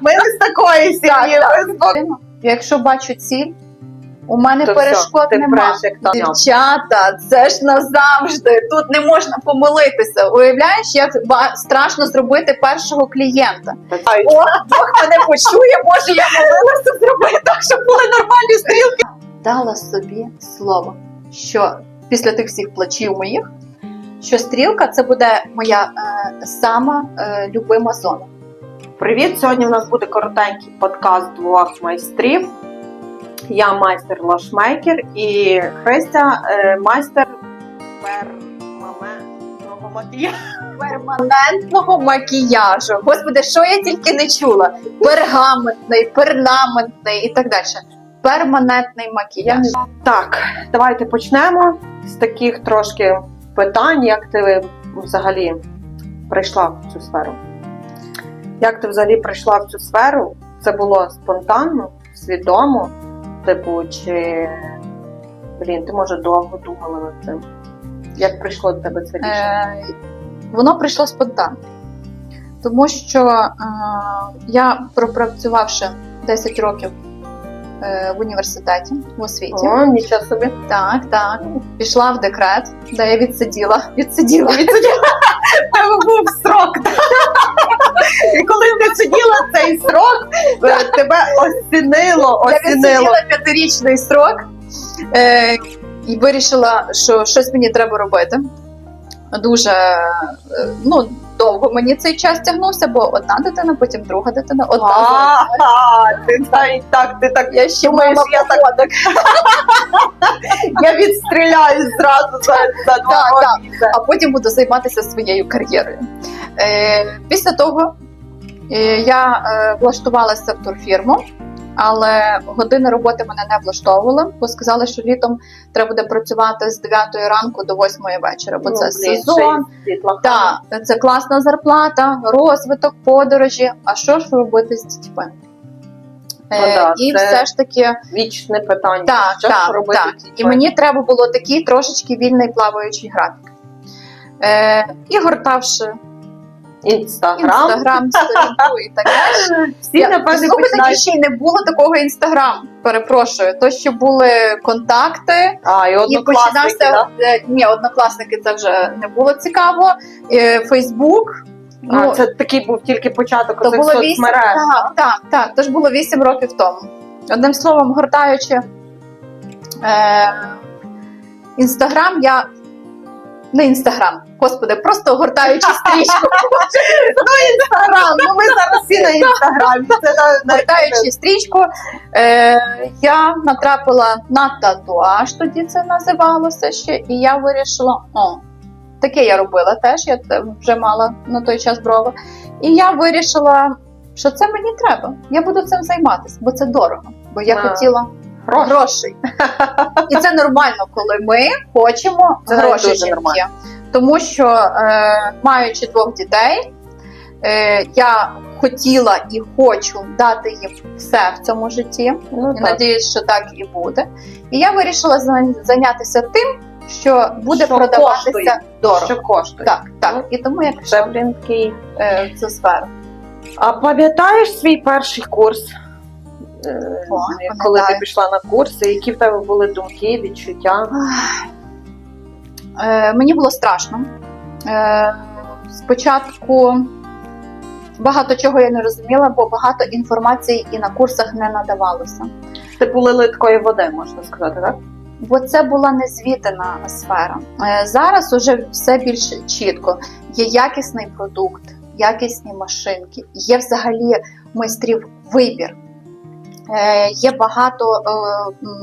Ми не з такої сім'ї. Якщо бачу ціль, у мене То перешкод все, ти нема. преш, як там. Дівчата, це ж назавжди. Тут не можна помилитися. Уявляєш, як страшно зробити першого клієнта. О, Бог мене почує, може я молилася зробити так, щоб були нормальні стрілки. Дала собі слово, що після тих всіх плачів моїх, що стрілка це буде моя е, сама е, любима зона. Привіт! Сьогодні в нас буде коротенький подкаст двох майстрів. Я майстер лошмейкер і Христя е, майстер перманентного макіяжу. перманентного макіяжу. Господи, що я тільки не чула? Пергаментний, пернаментний і так далі. Перманентний макіяж. Так, давайте почнемо з таких трошки питань, як ти взагалі прийшла в цю сферу. Як ти взагалі прийшла в цю сферу? Це було спонтанно, свідомо? Типу, чи блін, ти може довго думала над цим? Як прийшло до тебе це рішення? Е, воно прийшло спонтанно. Тому що е, я, пропрацювавши 10 років в університеті в освіті, О, нічого собі. так, так, пішла в декрет, де я відсиділа, відсиділа, відсиділа. тебе був срок. І коли ти сиділа цей срок, е, тебе осінило, Я відсиділа п'ятирічний строк е, і вирішила, що щось мені треба робити. Дуже е, ну, довго мені цей час тягнувся, бо одна дитина, потім друга дитина, одна. Ага, ти так, так, ти так. Я ще Думаєш, я так- Я відстріляюсь зразу за, за два так. а потім буду займатися своєю кар'єрою. Е, після того е, я е, влаштувалася в турфірму, але години роботи мене не влаштовували, бо сказали, що літом треба буде працювати з 9 ранку до 8 вечора, бо це Ну, блін, сезон. й це класна зарплата, розвиток, подорожі. А що ж робити з дітьми? Е, Ну да, і це все ж таки Вічне питання. так, що так, робити так. І мені треба було такий трошечки вільний плаваючий графік. Е, і гортавши Інстаграм. інстаграм, сторінку і так далі. Всі, напевно, починають. ще й не було такого інстаграм. Перепрошую, то що були контакти, А, і і однокласники, починався да? ні, однокласники це вже не було цікаво. Е, Фейсбук. А, це такий був тільки початок Ну, То було вісім, соцмереж. так, так, так. То ж було вісім років тому. Одним словом, гортаючи е, інстаграм, я не інстаграм, господи, просто гортаючи стрічку, Інстаграм, ну ми зараз всі на інстаграмі. На, на гортаючи стрічку, е, я натрапила на татуаж, тоді це називалося ще, і я вирішила, о, таке я робила теж, я вже мала на той час брови. І я вирішила, що це мені треба. Я буду цим займатися, бо це дорого. Бо я А. хотіла гроші. грошей. І це нормально, коли ми хочемо Це гроші дуже нормально. Тому що, е, маючи двох дітей, е, я хотіла і хочу дати їм все в цьому житті. Ну, І так. надіюсь, що так і буде. І я вирішила зайнятися тим, що буде Що продаватися коштує. дорого. Що коштує? Так, так. Ну, І тому я пішла е, в цю сферу. А пам'ятаєш свій перший курс? Е, О, Коли ти пішла на курси, які в тебе були думки, відчуття? Е, мені було страшно. Е, спочатку багато чого я не розуміла, бо багато інформації і на курсах не надавалося. Типу лили такої води, можна сказати, так? Бо це була незвідана сфера. Е, зараз уже все більш чітко. Є якісний продукт, якісні машинки, є взагалі майстрів вибір. Е, Є багато е,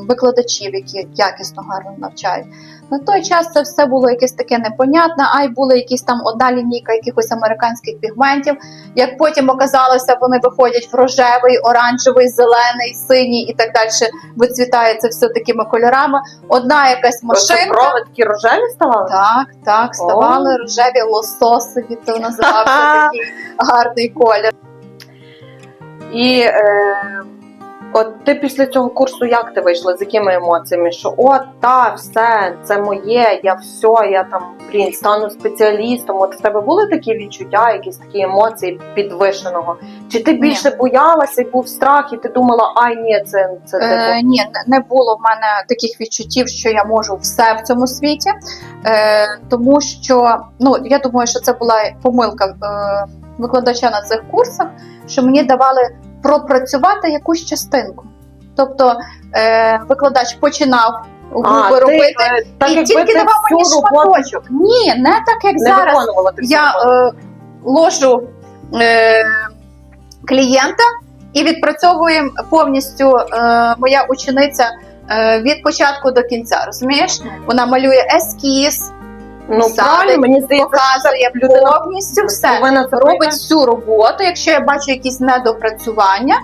викладачів, які якісно гарно навчають. На той час це все було якесь таке непонятне, а й була якісь там одна лінійка якихось американських пігментів. Як потім оказалося, вони виходять в рожевий, оранжевий, зелений, синій і так далі. Вицвітає це все такими кольорами. Одна якась машинка. брови такі рожеві ставали? Так, так, ставали рожеві лососові, то називався такий гарний колір. І е, От ти після цього курсу як ти вийшла? З якими емоціями? Що от та все, це моє, я все, я там блін, стану спеціалістом. От в тебе були такі відчуття, якісь такі емоції підвищеного? Чи ти більше боялася і був страх, і ти думала, ай ні, це це Е, ні, не було в мене таких відчуттів, що я можу все в цьому світі, е, тому що ну я думаю, що це була помилка е, викладача на цих курсах, що мені давали пропрацювати якусь частинку. Тобто е, викладач починав губи ти, робити. е, так і тільки давав мені шматочок. Ні, не так як не зараз. Я е, ложу е, клієнта і відпрацьовуємо повністю е, моя учениця е, від початку до кінця. Розумієш? Вона малює ескіз, ну правильно, мені здається, показує що людина повністю все. Робить всю роботу. Якщо я бачу якісь недопрацювання,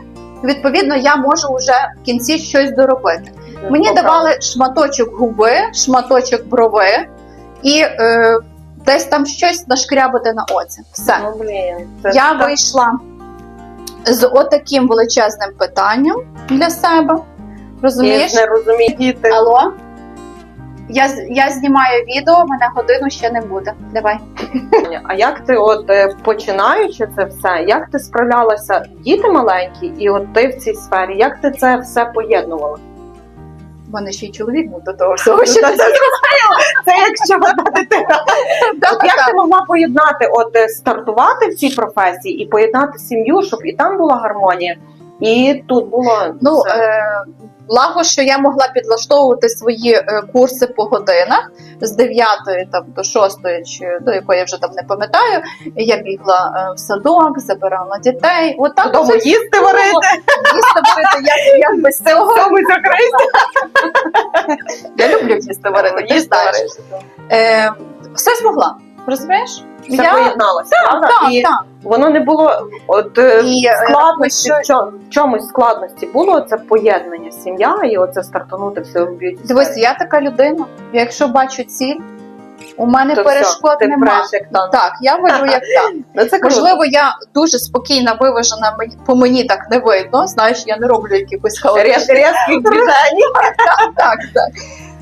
відповідно я можу вже в кінці щось доробити. Мені Ну, давали шматочок губи, шматочок брови і е, десь там щось нашкрябати на оці. Все. Ну, блін, це Я так вийшла з отаким величезним питанням для себе. Розумієш? Я не розумію діти. Алло? Я, я знімаю відео, мене годину ще не буде. Давай. А як ти, от е, починаючи це все, як ти справлялася? Діти маленькі, і от ти в цій сфері, як ти це все поєднувала? У мене ще й чоловік був до того всього. Ще Ну, не це Це якщо одна дитина. От як ти могла поєднати, от е, стартувати в цій професії і поєднати сім'ю, щоб і там була гармонія, і тут було Ну, е, благо, що я могла підлаштовувати свої е, курси по годинах з 9 там, до 6, чи до якої я вже там не пам'ятаю. Я бігла е, в садок, забирала дітей. От так Додому їсти варити, Їсти варити, як, як без цього. Я люблю їсти варити, Їсти варити. Е, все змогла, розумієш? Все поєдналося, правда? так, і так. воно не було от е, І, е, складності, в в чомусь складності було це поєднання сім'я і оце стартанути все в б'юті. Дивись, я така людина. Якщо бачу ціль, у мене То перешкод все, нема. преш як танк. Так, я веду як так. Ну, це. Можливо, я дуже спокійна, виважена, по мені так не видно. Знаєш, я не роблю якихось хаотичних. Різких движень. Так, так.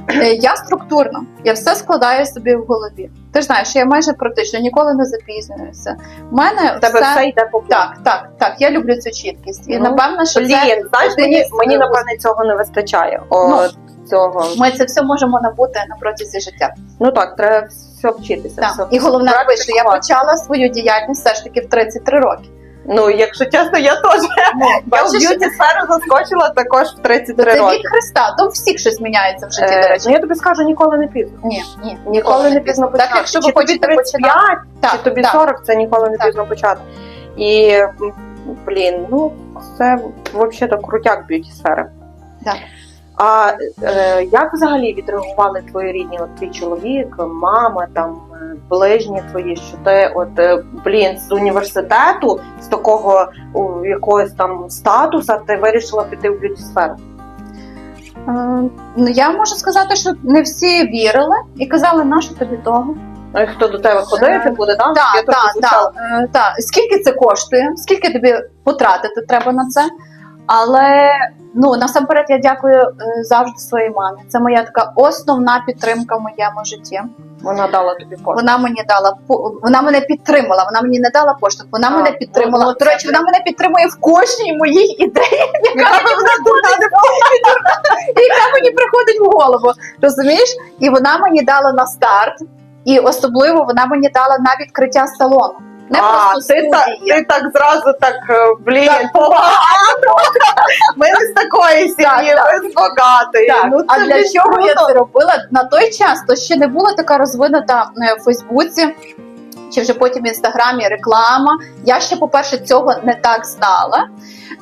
Е, Я структурна, я все складаю собі в голові. Ти ж знаєш, я майже практично ніколи не запізнююся. У мене тебе все... все йде по плану. Так, так, так. Я люблю цю чіткість. І Ну, напевно, що Блін, це знаєш, мені, мені напевне цього не вистачає. О, Ну. цього. ми це все можемо набути на протязі життя. Ну так, треба все вчитися. Так. все І головне, що я почала свою діяльність все ж таки в 33 роки. Ну, якщо чесно, я теж. Ну, Я в б'юті сферу заскочила також в 33 це роки. від Христа, то всіх щось міняється в житті, Е, до речі. Ну я тобі скажу, ніколи не пізно. Ні, ні, Ніколи не пізно почати. Так, якщо ви хочете 35, Так, чи тобі так. 40, це ніколи не пізно почати. І, блін, ну це взагалі крутяк б'юті сфери. Так. А е, як взагалі відреагували твої рідні, от твій чоловік, мама, там е, ближні твої, що ти, от е, блін, з університету, з такого у, якогось там статуса, ти вирішила піти в б'юті сферу? Е, Ну, я можу сказати, що не всі вірили і казали, на що тобі того. Ну, і хто до тебе ходити буде, да? Я Так, так, так, так. Скільки це коштує? Скільки тобі потратити треба на це? Але ну насамперед я дякую е, завжди своїй мамі. Це моя така основна підтримка в моєму житті. Вона дала тобі кошти. Вона мені дала вона мене підтримала. Вона мені не дала поштовх, вона А, мене підтримала. ну, До речі, вона мене підтримує в кожній моїй ідеї, яка мені приходить, яка мені приходить в голову. Розумієш? І вона мені дала на старт, і особливо вона мені дала на відкриття салону. Не а, просто ти, студії. ти так зразу так, е, блін, Так. погано. Ми не з такої сім'ї, ми з багатої. Так, Ну, а для чого я це робила? На той час то ще не була така розвинута е, в Фейсбуці. Чи вже потім в інстаграмі реклама. Я ще, по-перше, цього не так знала.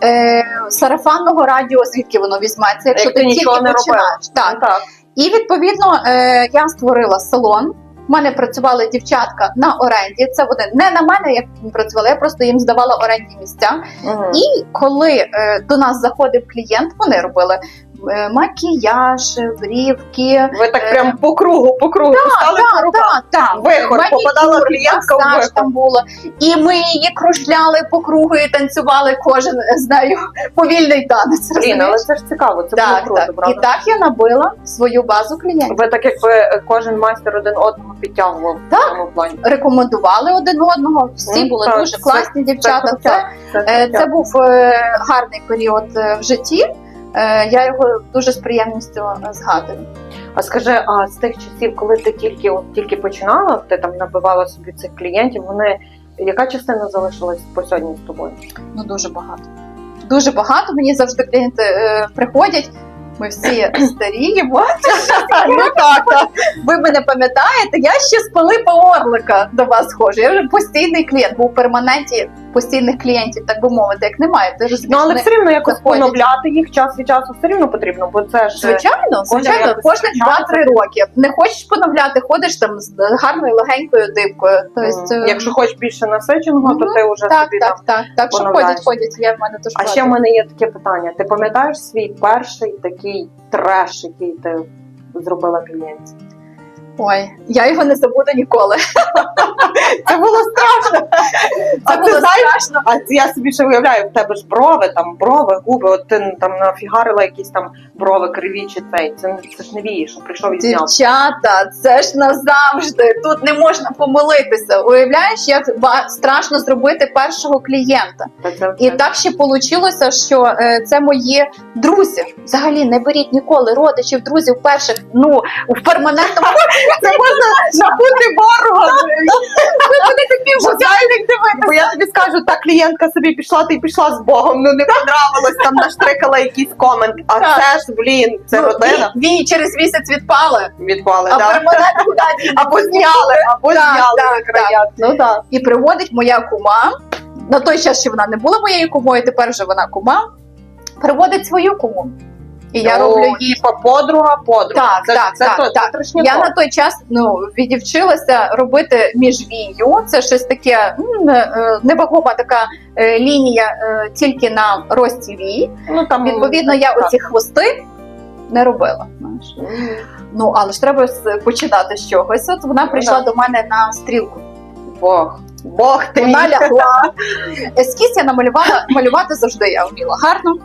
Е, сарафанного радіо, звідки воно візьметься, якщо Як ти ти тільки не починаєш. Так. Ну, так. І відповідно е, я створила салон. У мене працювали дівчатка на оренді. Це вони не на мене, як працювали, я просто їм здавала орендні місця. Угу. І коли е, до нас заходив клієнт, вони робили макіяж, брівки. Ви так Е, прям по кругу, по кругу писали по Так, руках. так, так. Вихор, Манікюр, попадала клієнтка в вихор. там було. І ми її кружляли по кругу і танцювали кожен з нею повільний танець. Блін, але це ж цікаво, це так, було круто, так. І так я набила свою базу клієнтів. Ви так якби кожен майстер один одного підтягував Так. в цьому плані. Рекомендували один одного. Всі Ну, були так, дуже це- класні дівчата. круто. Це, Це, е, життя. це був е, гарний період е, в житті. Е, Я його дуже з приємністю е, згадую. А скажи, а з тих часів, коли ти тільки от тільки починала, ти там набивала собі цих клієнтів, вони яка частина залишилась по сьогодні з тобою? Ну дуже багато. Дуже багато. Мені завжди клієнти е, приходять. Ми всі старіємо. Ну так, так. Ви мене пам'ятаєте? Я ще з Пилипа Орлика до вас схожу. Я вже постійний клієнт, був у перманенті постійних клієнтів, так би мовити, як немає. Ти розумієш, Ну але все рівно якось заходять. поновляти їх час від часу все рівно потрібно, бо це ж Звичайно, звичайно, якось кожних вивчати. 2-3 роки. Не хочеш поновляти, ходиш там з гарною легенькою дибкою. Тобто, м, якщо хочеш більше насиченого, то ти вже так, собі так, там. так, так, що поновляєш. ходять, ходять. Я в мене теж А ще в мене є таке питання: ти пам'ятаєш свій перший такий треш, який ти зробила клієнтці? Ой, я його не забуду ніколи. Це було страшно. А Це ти було знаєш, страшно. А я собі ще уявляю, в тебе ж брови, там брови, губи, от ти там нафігарила якісь там брови криві чи цей. Це, це ж не віє, що прийшов і зняв. Дівчата, це ж назавжди. Тут не можна помилитися. Уявляєш, як страшно зробити першого клієнта. Та це- І так ще вийшло, що е, це мої друзі. Взагалі не беріть ніколи родичів, друзів перших. Ну в перманентному це можна набути ворога. Бо я тобі скажу, та клієнтка собі пішла, ти пішла з Богом. Ну не понравилось, там наштрикала якийсь комент. А Так. це ж, блін, це Ну, родина. Він, через місяць відпали, Відпали, а да. перманент куди дінеться? Або зняли, або Так, зняли так. Ну так. і приводить моя кума. На той час ще вона не була моєю кумою, тепер вже вона кума. Приводить свою куму. І я Ну, роблю їй. типа подруга, подруга. Так, це, так, це, так, то- так. це Я на той час ну, відівчилася робити міжвію. Це щось таке м, е, невагома така е, лінія е, тільки на рості вій. Ну, там, Відповідно, я так. оці хвости не робила. Знаєш. Ну але ж треба починати з чогось. От вона Ну, прийшла да. до мене на стрілку. Бог. Бог ти. Вона лягла. Ескіз я намалювала, малювати завжди я вміла гарно.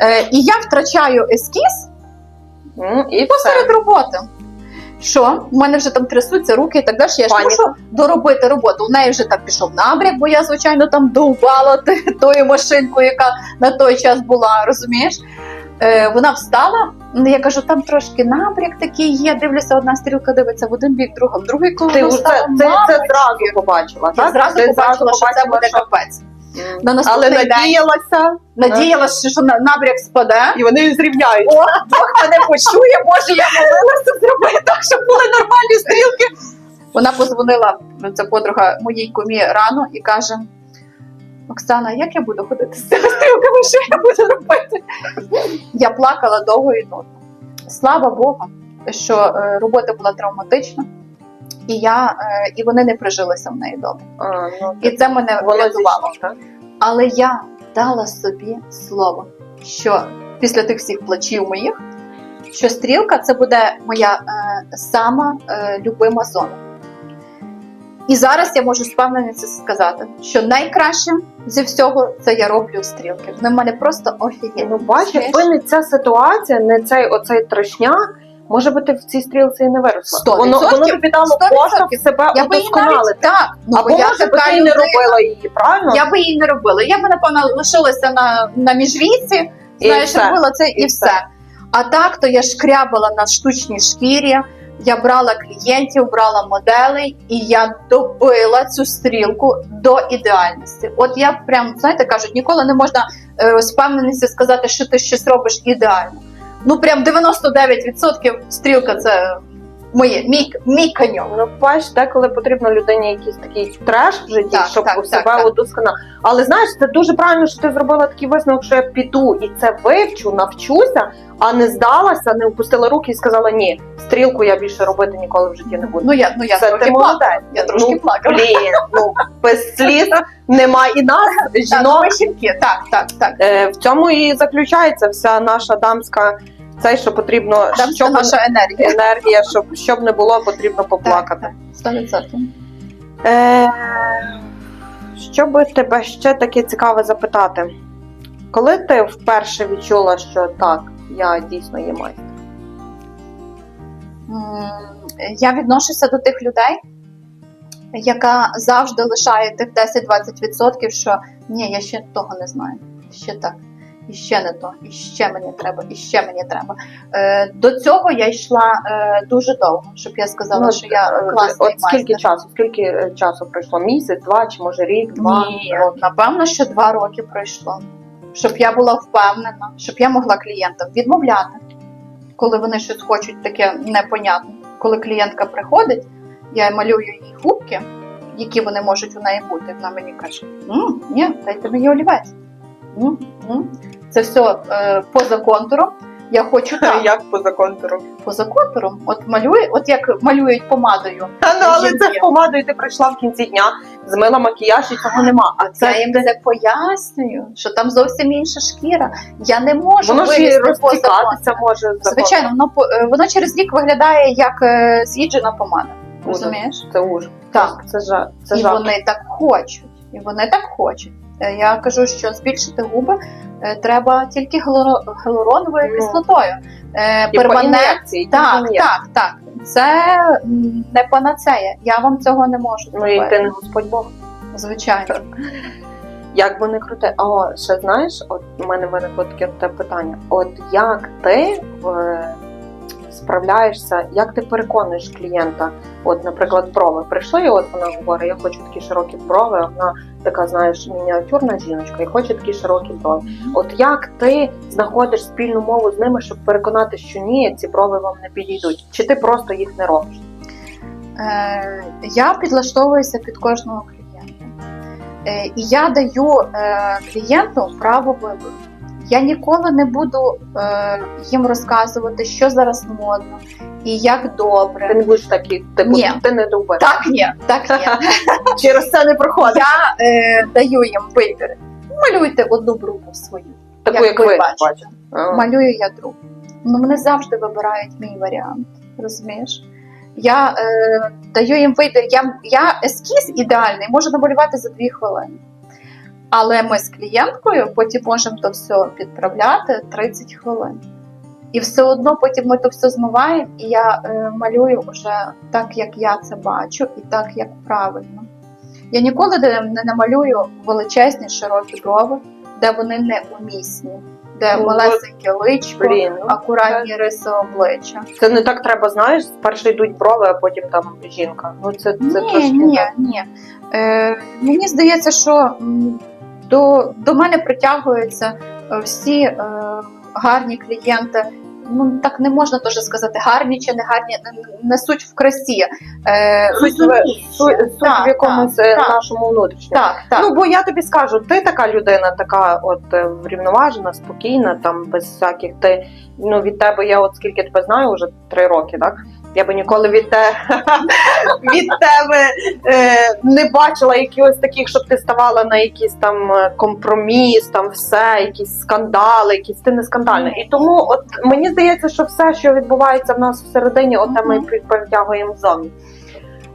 Е, і я втрачаю ескіз І все. посеред роботи. Що? У мене вже там трясуться руки і так далі. Я ж Паніка. мушу доробити роботу. У неї вже там пішов набряк, бо я, звичайно, там довбала тою машинкою, яка на той час була, розумієш? Е, вона встала. Я кажу, там трошки набряк такий є. Дивлюся, одна стрілка дивиться в один бік, друга в другий. Коли Ти вже ти це зразу побачила, Я зразу Ти побачила, що це буде що- капець. На наступний Але день надіялася, надіялася, що на- набряк спаде. і вони зрівняють. О, Бог мене почує, Боже, я молилася зробити так, щоб були нормальні стрілки. Вона позвонила, це подруга моїй кумі рано і каже: Оксана, як я буду ходити з цими стрілками, що я буду робити? Я плакала довго і нудно. Слава Богу, що е, робота була травматична, і, я, е, і вони не прижилися в неї добре. А, ну, І це мене врятувало. Але я дала собі слово, що після тих всіх плачів моїх, що стрілка це буде моя е, сама е, любима зона. І зараз я можу з впевненості сказати, що найкраще зі всього це я роблю стрілки. Вони в мене просто офігенні. Ну, бачиш, якби не ця ситуація, не цей оцей трешняк, може би ти в цій стрілці і не виросла. Воно, воно тобі дало поштовх себе я удосконалити. навіть так, ну Або я може би ти і не робила її, правильно? Я би її не робила. Я би напевно лишилася на, на міжвійці, І знаєш, робила це і, І все. А так то я шкрябала на штучній шкірі. Я брала клієнтів, брала моделей, і я добила цю стрілку до ідеальності. От я прям знаєте, кажуть, ніколи не можна е, з впевненістю сказати, що ти щось робиш ідеально. Ну прям 99% стрілка це моє, мій, мій каньок. Ну, бачиш, деколи потрібно людині якийсь такий треш в житті, Так, щоб так, у так, себе так. Але знаєш, це дуже правильно, що ти зробила такий висновок, що я піду і це вивчу, навчуся, а не здалася, не опустила руки і сказала: ні, стрілку я більше робити ніколи в житті не буду. Ну я ну я Це трохи ти плакала. молодець. Я трошки ну, плакала. Блін, ну без сліз нема і нас, Так, жінок. ми жінки, так, так, так. Е, В цьому і заключається вся наша дамська Це, що потрібно, Там щоб наша енергія. енергія, щоб, щоб не було, потрібно поплакати. Так, так, 100%. Е, що би тебе ще таке цікаве запитати? Коли ти вперше відчула, що так, я дійсно є майстер? Я відношуся до тих людей, яка завжди лишає тих 10-20%, що ні, я ще того не знаю, ще так, і ще не то, і ще мені треба, і ще мені треба. Е, до цього я йшла е, дуже довго, щоб я сказала, Ну, що я е, класний От скільки майстер. часу? Скільки е, часу пройшло? Місяць, два чи може рік, два? Ні, напевно, що два роки пройшло. Щоб я була впевнена, щоб я могла клієнтам відмовляти, коли вони щось хочуть таке непонятне. Коли клієнтка приходить, я малюю їй губки, які вони можуть у неї бути. Вона мені каже: «М, ні, дайте мені олівець. М, м». Це все е, поза контуром. Я хочу так, Як поза контуром? поза контуром. От малює, от як малюють помадою. Та ну, але це Жінки. помадою ти прийшла в кінці дня, змила макіяж і цього нема. А Я це їм ти- це пояснюю, що там зовсім інша шкіра. Я не можу воно ж вилізти розтікатися може Звичайно, воно е, воно через рік виглядає як е, з'їджена помада. Ужас. Розумієш? Це ужас. Так. Це жах. Це і жах. вони так хочуть. І вони так хочуть. Е, Я кажу, що збільшити губи е, треба тільки гіалуроновою Ну. кислотою. Е, по перманент- по Так, так, так. Це не панацея. Я вам цього не можу Ну і ти не Господь Бог. Звичайно. Як би не крути, а ще знаєш, от у мене виникло таке в питання: от як ти е, справляєшся, як ти переконуєш клієнта? От, наприклад, брови прийшли, і от вона говорить, я хочу такі широкі брови. а Вона така, знаєш, мініатюрна жіночка, і хоче такі широкі брови. От як ти знаходиш спільну мову з ними, щоб переконати, що ні, ці брови вам не підійдуть? Чи ти просто їх не робиш? Е, я підлаштовуюся під кожного клієнта. Е, і я даю е, клієнту право вибору. Я ніколи не буду е, їм розказувати, що зараз модно і як Ти добре. не будеш такі, типу, Ні. ти не довбиш. Так, ні, так ні. Через це не проходить. Я е, даю їм вибір. Малюйте одну брову свою. Таку, як як ви бачите. бачите. Малюю я другу. Ну, вони завжди вибирають мій варіант. Розумієш? Я е, даю їм вибір. Я, я ескіз ідеальний можу намалювати за дві хвилини. Але ми з клієнткою потім можемо то все підправляти 30 хвилин. І все одно потім ми то все змиваємо, і я е, малюю вже так, як я це бачу, і так, як правильно. Я ніколи не, намалюю величезні широкі брови, де вони не умісні, де Ну, малесеньке личко, Блін, ну, акуратні риси обличчя. Це не так треба, знаєш, спершу йдуть брови, а потім там жінка. Ну це, це ні, трошки ні, так. ні. Е, мені здається, що до, до мене притягуються е, всі е, гарні клієнти. Ну так не можна теж сказати, гарні чи не гарні, не суть в красі. Е, Суть, в- суть, суть Так, в якомусь е, так, нашому внутрішньому. Так, так. Ну бо я тобі скажу, ти така людина, така от е, врівноважена, спокійна, там без всяких ти. Ну від тебе я, от скільки тебе знаю, вже три роки, так? Я би ніколи від, те, від тебе е, не бачила якихось таких, щоб ти ставала на якийсь там е, компроміс, там все, якісь скандали, якісь ти не скандальна. І тому, от мені здається, що все, що відбувається в нас всередині, от ми притягуємо ззовні.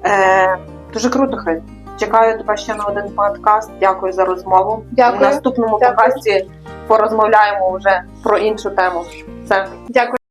Е, дуже круто, Хай. Чекаю тебе ще на один подкаст. Дякую за розмову. Дякую. В наступному Дякую. подкасті порозмовляємо вже про іншу тему. Все. Дякую.